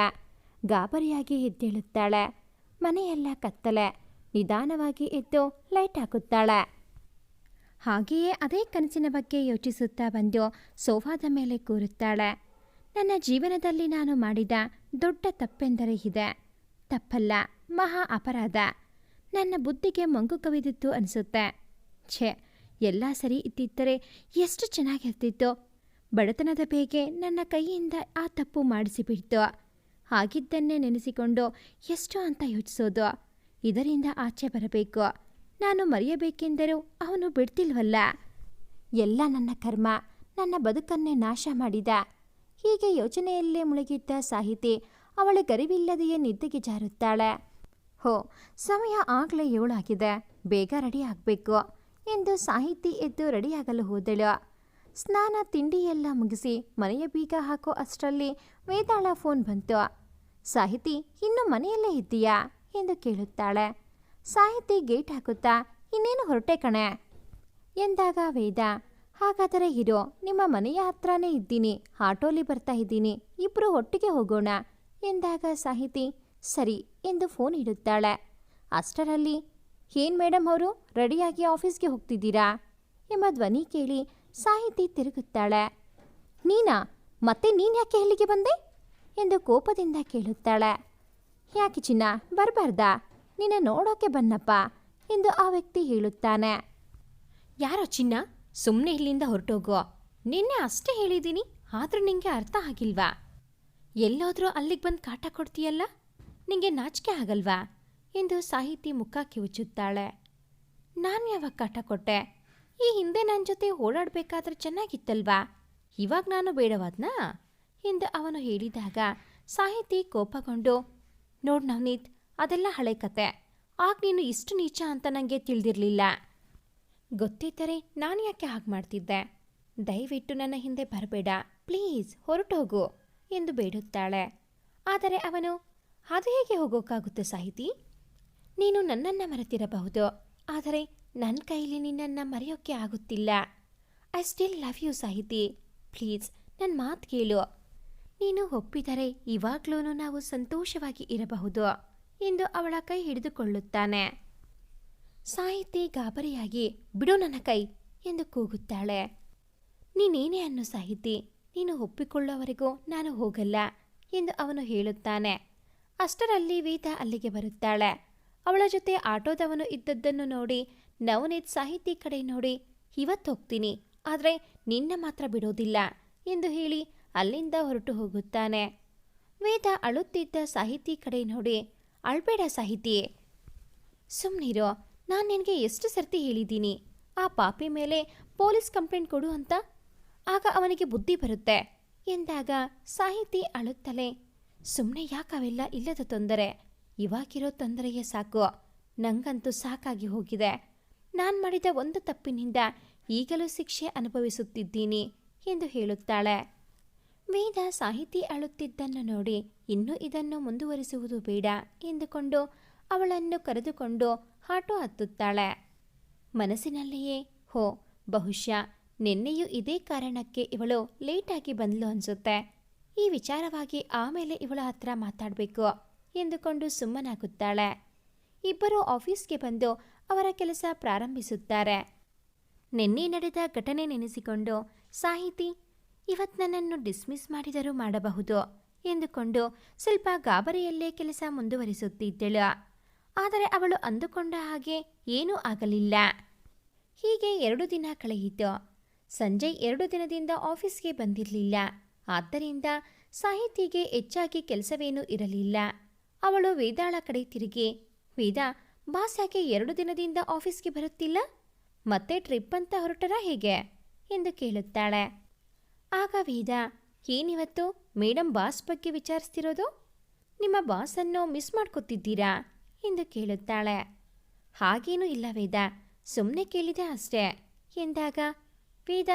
A: ಗಾಬರಿಯಾಗಿ ಎದ್ದೇಳುತ್ತಾಳೆ. ಮನೆಯೆಲ್ಲ ಕತ್ತಲೆ. ನಿಧಾನವಾಗಿ ಎದ್ದು ಲೈಟ್ ಹಾಕುತ್ತಾಳೆ. ಹಾಗೆಯೇ ಅದೇ ಕನಸಿನ ಬಗ್ಗೆ ಯೋಚಿಸುತ್ತಾ ಬಂದು ಸೋಫಾದ ಮೇಲೆ ಕೂರುತ್ತಾಳೆ. ನನ್ನ ಜೀವನದಲ್ಲಿ ನಾನು ಮಾಡಿದ ದೊಡ್ಡ ತಪ್ಪೆಂದರೆ ಇದೆ. ತಪ್ಪಲ್ಲ, ಮಹಾ ಅಪರಾಧ. ನನ್ನ ಬುದ್ಧಿಗೆ ಮಂಗು ಕವಿದಿತ್ತು ಅನಿಸುತ್ತೆ. ಛೇ, ಎಲ್ಲ ಸರಿ ಇದ್ದಿದ್ದರೆ ಎಷ್ಟು ಚೆನ್ನಾಗಿರ್ತಿತ್ತು ಬಡತನದ ಬೇಗೆ ನನ್ನ ಕೈಯಿಂದ ಆ ತಪ್ಪು ಮಾಡಿಸಿಬಿಡ್ತು. ಹಾಗಿದ್ದನ್ನೇ ನೆನೆಸಿಕೊಂಡು ಎಷ್ಟು ಅಂತ ಯೋಚಿಸೋದು. ಇದರಿಂದ ಆಚೆ ಬರಬೇಕು. ನಾನು ಮರೆಯಬೇಕೆಂದರೂ ಅವನು ಬಿಡ್ತಿಲ್ವಲ್ಲ. ಎಲ್ಲ ನನ್ನ ಕರ್ಮ, ನನ್ನ ಬದುಕನ್ನೇ ನಾಶ ಮಾಡಿದ. ಹೀಗೆ ಯೋಚನೆಯಲ್ಲೇ ಮುಳುಗಿದ್ದ ಸಾಹಿತಿ ಅವಳ ಗರಿವಿಲ್ಲದೆಯೇ ನಿದ್ದೆಗೆ ಜಾರುತ್ತಾಳೆ. ಹೋ, ಸಮಯ ಆಗಲೇ ಏಳಾಗಿದೆ. ಬೇಗ ರೆಡಿ ಆಗಬೇಕು ಎಂದು ಸಾಹಿತಿ ಎದ್ದು ರೆಡಿಯಾಗಲು ಹೋದಳು. ಸ್ನಾನ, ತಿಂಡಿ ಎಲ್ಲ ಮುಗಿಸಿ ಮನೆಯ ಬೀಗ ಹಾಕೋ ಅಷ್ಟರಲ್ಲಿ ವೇದಾಳ ಫೋನ್ ಬಂತು. ಸಾಹಿತಿ, ಇನ್ನು ಮನೆಯಲ್ಲೇ ಇದ್ದೀಯಾ? ಎಂದು ಕೇಳುತ್ತಾಳೆ. ಸಾಹಿತಿ ಗೇಟ್ ಹಾಕುತ್ತಾ, ಇನ್ನೇನು ಹೊರಟೆ ಕಣೆ? ಎಂದಾಗ ವೇದ, ಹಾಗಾದರೆ ಇರೋ, ನಿಮ್ಮ ಮನೆಯ ಹತ್ರನೇ ಇದ್ದೀನಿ, ಆಟೋಲಿ ಬರ್ತಾ ಇದ್ದೀನಿ ಇಬ್ಬರು ಒಟ್ಟಿಗೆ ಹೋಗೋಣ. ಎಂದಾಗ ಸಾಹಿತಿ, ಸರಿ, ಎಂದು ಫೋನ್ ಇಡುತ್ತಾಳೆ. ಅಷ್ಟರಲ್ಲಿ, ಏನ್ ಮೇಡಮ್ ಅವರು, ರೆಡಿಯಾಗಿ ಆಫೀಸ್ಗೆ ಹೋಗ್ತಿದ್ದೀರಾ? ಎಂಬ ಧ್ವನಿ ಕೇಳಿ ಸಾಹಿತಿ ತಿರುಗುತ್ತಾಳೆ. ನೀನಾ, ಮತ್ತೆ ನೀನು ಯಾಕೆ ಇಲ್ಲಿಗೆ ಬಂದೆ? ಎಂದು ಕೋಪದಿಂದ ಕೇಳುತ್ತಾಳೆ. ಯಾಕೆ ಚಿನ್ನ, ಬರಬಾರ್ದಾ? ನಿನ್ನ ನೋಡೋಕೆ ಬನ್ನಪ್ಪ ಎಂದು ಆ ವ್ಯಕ್ತಿ ಹೇಳುತ್ತಾನೆ. ಯಾರೋ ಚಿನ್ನ ಸುಮ್ಮನೆ ಇಲ್ಲಿಂದ ಹೊರಟೋಗೋ ನಿನ್ನೆ ಅಷ್ಟೇ ಹೇಳಿದ್ದೀನಿ, ಆದರೂ ನಿಂಗೆ ಅರ್ಥ ಆಗಿಲ್ವಾ? ಎಲ್ಲೋದ್ರೂ ಅಲ್ಲಿಗೆ ಬಂದು ಕಾಟ ಕೊಡ್ತೀಯಲ್ಲ? ನಿಂಗೆ ನಾಚಿಕೆ ಆಗಲ್ವಾ? ಎಂದು ಸಾಹಿತಿ ಮುಖ ಕಿವುಚುತ್ತಾಳೆ. ನಾನು ಯಾವಾಗ ಕಾಟ ಕೊಟ್ಟೆ? ಈ ಹಿಂದೆ ನನ್ನ ಜೊತೆ ಓಡಾಡಬೇಕಾದ್ರೆ ಚೆನ್ನಾಗಿತ್ತಲ್ವಾ? ಇವಾಗ ನಾನು ಬೇಡವಾದ್ನಾ? ಎಂದು ಅವನು ಹೇಳಿದಾಗ ಸಾಹಿತಿ ಕೋಪಗೊಂಡು, ನೋಡ್ ನವನೀತ್, ಅದೆಲ್ಲ ಹಳೆ ಕತೆ. ಆಗ ನೀನು ಇಷ್ಟು ನೀಚ ಅಂತ ನನಗೆ ತಿಳಿದಿರಲಿಲ್ಲ. ಗೊತ್ತಿದ್ದರೆ ನಾನು ಯಾಕೆ ಹಾಗೆ ಮಾಡ್ತಿದ್ದೆ? ದಯವಿಟ್ಟು ನನ್ನ ಹಿಂದೆ ಬರಬೇಡ. ಪ್ಲೀಸ್, ಹೊರಟೋಗು, ಎಂದು ಬೇಡುತ್ತಾಳೆ. ಆದರೆ ಅವನು, ಅದು ಹೇಗೆ ಹೋಗೋಕ್ಕಾಗುತ್ತೆ ಸಾಹಿತಿ? ನೀನು ನನ್ನನ್ನು ಮರೆತಿರಬಹುದು. ಆದರೆ ನನ್ನ ಕೈಲಿ ನಿನ್ನನ್ನು ಮರೆಯೋಕ್ಕೆ ಆಗುತ್ತಿಲ್ಲ. I still love you Sahithi. Please ನನ್ನ ಮಾತು ಕೇಳು. ನೀನು ಒಪ್ಪಿದರೆ ಇವಾಗ್ಲೂ ನಾವು ಸಂತೋಷವಾಗಿ ಇರಬಹುದು ಎಂದು ಅವಳ ಕೈ ಹಿಡಿದುಕೊಳ್ಳುತ್ತಾನೆ. ಸಾಹಿತಿ ಗಾಬರಿಯಾಗಿ, ಬಿಡು ನನ್ನ ಕೈ ಎಂದು ಕೂಗುತ್ತಾಳೆ. ನೀನೇನೇ ಅನ್ನು ಸಾಹಿತಿ? ನೀನು ಒಪ್ಪಿಕೊಳ್ಳೋವರೆಗೂ ನಾನು ಹೋಗಲ್ಲ ಎಂದು ಅವನು ಹೇಳುತ್ತಾನೆ. ಅಷ್ಟರಲ್ಲಿ ವೇದ ಅಲ್ಲಿಗೆ ಬರುತ್ತಾಳೆ. ಅವಳ ಜೊತೆ ಆಟೋದವನು ಇದ್ದದ್ದನ್ನು ನೋಡಿ ನವನೀತ್ ಸಾಹಿತಿ ಕಡೆ ನೋಡಿ ಇವತ್ತು ಹೋಗ್ತೀನಿ, ಆದರೆ ನಿನ್ನ ಮಾತ್ರ ಬಿಡೋದಿಲ್ಲ ಎಂದು ಹೇಳಿ ಅಲ್ಲಿಂದ ಹೊರಟು ಹೋಗುತ್ತಾನೆ. ವೇದ ಅಳುತ್ತಿದ್ದ ಸಾಹಿತಿ ಕಡೆ ನೋಡಿ ಅಳ್ಬೇಡ ಸಾಹಿತಿ ಸುಮ್ಮನಿರೋ ನಾನು ನಿನಗೆ ಎಷ್ಟು ಸರ್ತಿ ಹೇಳಿದ್ದೀನಿ, ಆ ಪಾಪಿ ಮೇಲೆ ಪೊಲೀಸ್ ಕಂಪ್ಲೇಂಟ್ ಕೊಡು ಅಂತ. ಆಗ ಅವನಿಗೆ ಬುದ್ಧಿ ಬರುತ್ತೆ ಎಂದಾಗ ಸಾಹಿತಿ ಅಳುತ್ತಲೇ ಸುಮ್ಮನೆ ಯಾಕವೆಲ್ಲ ಇಲ್ಲದ ತೊಂದರೆ? ಇವಾಗಿರೋ ತೊಂದರೆಯೇ ಸಾಕು, ನಂಗಂತೂ ಸಾಕಾಗಿ ಹೋಗಿದೆ. ನಾನು ಮಾಡಿದ ಒಂದು ತಪ್ಪಿನಿಂದ ಈಗಲೂ ಶಿಕ್ಷೆ ಅನುಭವಿಸುತ್ತಿದ್ದೀನಿ ಎಂದು ಹೇಳುತ್ತಾಳೆ. ವೇದ ಸಾಹಿತಿ ಅಳುತ್ತಿದ್ದನ್ನು ನೋಡಿ ಇನ್ನೂ ಇದನ್ನು ಮುಂದುವರಿಸುವುದು ಬೇಡ ಎಂದುಕೊಂಡು ಅವಳನ್ನು ಕರೆದುಕೊಂಡು ಆಟೋ ಹತ್ತುತ್ತಾಳೆ. ಮನಸ್ಸಿನಲ್ಲಿಯೇ, ಹೋ, ಬಹುಶಃ
B: ನಿನ್ನೆಯೂ ಇದೇ ಕಾರಣಕ್ಕೆ ಇವಳು ಲೇಟಾಗಿ ಬಂದಳು ಅನ್ಸುತ್ತೆ. ಈ ವಿಚಾರವಾಗಿ ಆಮೇಲೆ ಇವಳ ಹತ್ರ ಮಾತಾಡಬೇಕು ಎಂದುಕೊಂಡು ಸುಮ್ಮನಾಗುತ್ತಾಳೆ. ಇಬ್ಬರು ಆಫೀಸ್ಗೆ ಬಂದು ಅವರ ಕೆಲಸ ಪ್ರಾರಂಭಿಸುತ್ತಾರೆ. ನಿನ್ನೆ ನಡೆದ ಘಟನೆ ನೆನೆಸಿಕೊಂಡು ಸಾಹಿತಿ, ಇವತ್ ನನ್ನನ್ನು ಡಿಸ್ಮಿಸ್ ಮಾಡಿದರೂ ಮಾಡಬಹುದು ಎಂದುಕೊಂಡು ಸ್ವಲ್ಪ ಗಾಬರಿಯಲ್ಲೇ ಕೆಲಸ ಮುಂದುವರಿಸುತ್ತಿದ್ದಳು. ಆದರೆ ಅವಳು ಅಂದುಕೊಂಡ ಹಾಗೆ ಏನೂ ಆಗಲಿಲ್ಲ. ಹೀಗೆ ಎರಡು ದಿನ ಕಳೆಯಿತು. ಸಂಜಯ್ ಎರಡು ದಿನದಿಂದ ಆಫೀಸ್ಗೆ ಬಂದಿರಲಿಲ್ಲ. ಆದ್ದರಿಂದ ಸಾಹಿತಿಗೆ ಹೆಚ್ಚಾಗಿ ಕೆಲಸವೇನೂ ಇರಲಿಲ್ಲ. ಅವಳು ವೇದಾಳ ಕಡೆ ತಿರುಗಿ, ವೇದ ಬಾಸ್ ಯಾಕೆ ಎರಡು ದಿನದಿಂದ ಆಫೀಸ್ಗೆ ಬರುತ್ತಿಲ್ಲ? ಮತ್ತೆ ಟ್ರಿಪ್ ಅಂತ ಹೊರಟರ ಹೇಗೆ? ಎಂದು ಕೇಳುತ್ತಾಳೆ. ಆಗ ವೇದ, ಏನಿವತ್ತು? ಮೇಡಮ್ ಬಾಸ್ ಬಗ್ಗೆ ವಿಚಾರಿಸ್ತಿರೋದು? ನಿಮ್ಮ ಬಾಸನ್ನು ಮಿಸ್ ಮಾಡ್ಕೊತಿದ್ದೀರಾ? ಎಂದು ಕೇಳುತ್ತಾಳೆ. ಹಾಗೇನೂ ಇಲ್ಲ ವೇದ ಸುಮ್ಮನೆ ಕೇಳಿದೆ ಅಷ್ಟೇ. ಎಂದಾಗ, ವೇದ,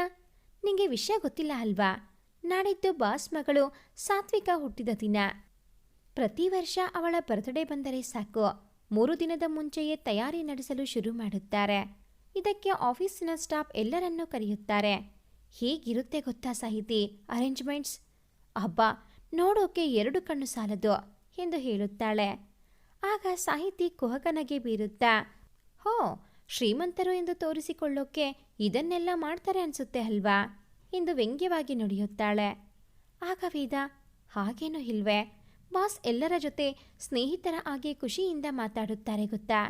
B: ನಿಂಗೆ ವಿಷಯ ಗೊತ್ತಿಲ್ಲ ಅಲ್ವಾ? ನಾಡಿದ್ದು ಬಾಸ್ ಮಗಳು ಸಾತ್ವಿಕ ಹುಟ್ಟಿದ ದಿನ. ಪ್ರತಿ ವರ್ಷ ಅವಳ ಬರ್ತ್ಡೇ ಬಂದರೆ ಸಾಕು. ಮೂರು ದಿನದ ಮುಂಚೆಯೇ ತಯಾರಿ ನಡೆಸಲು ಶುರು ಮಾಡುತ್ತಾರೆ. ಇದಕ್ಕೆ ಆಫೀಸಿನ ಸ್ಟಾಫ್ ಎಲ್ಲರನ್ನೂ ಕರೆಯುತ್ತಾರೆ. ಹೇಗಿರುತ್ತೆ ಗೊತ್ತಾ ಸಾಹಿತಿ? ಅರೇಂಜ್ಮೆಂಟ್ಸ್? ಅಬ್ಬ, ನೋಡೋಕೆ ಎರಡು ಕಣ್ಣು ಸಾಲದು ಎಂದು ಹೇಳುತ್ತಾಳೆ. ಆಗ ಸಾಹಿತಿ ಕುಹಕನಗೆ ಬೀರುತ್ತಾ, ಹೋ, ಶ್ರೀಮಂತರು ಎಂದು ತೋರಿಸಿಕೊಳ್ಳೋಕೆ ಇದನ್ನೆಲ್ಲ ಮಾಡ್ತಾರೆ ಅನ್ಸುತ್ತೆ ಅಲ್ವಾ? ಎಂದು ವ್ಯಂಗ್ಯವಾಗಿ ನುಡಿಯುತ್ತಾಳೆ. ಆಗ ವೇದ, ಹಾಗೇನೂ ಇಲ್ವೇ? ಬಾಸ್ ಎಲ್ಲರ ಜೊತೆ ಸ್ನೇಹಿತರ ಆಗಿ ಖುಷಿಯಿಂದ ಮಾತಾಡುತ್ತಾರೆ ಗೊತ್ತಾ?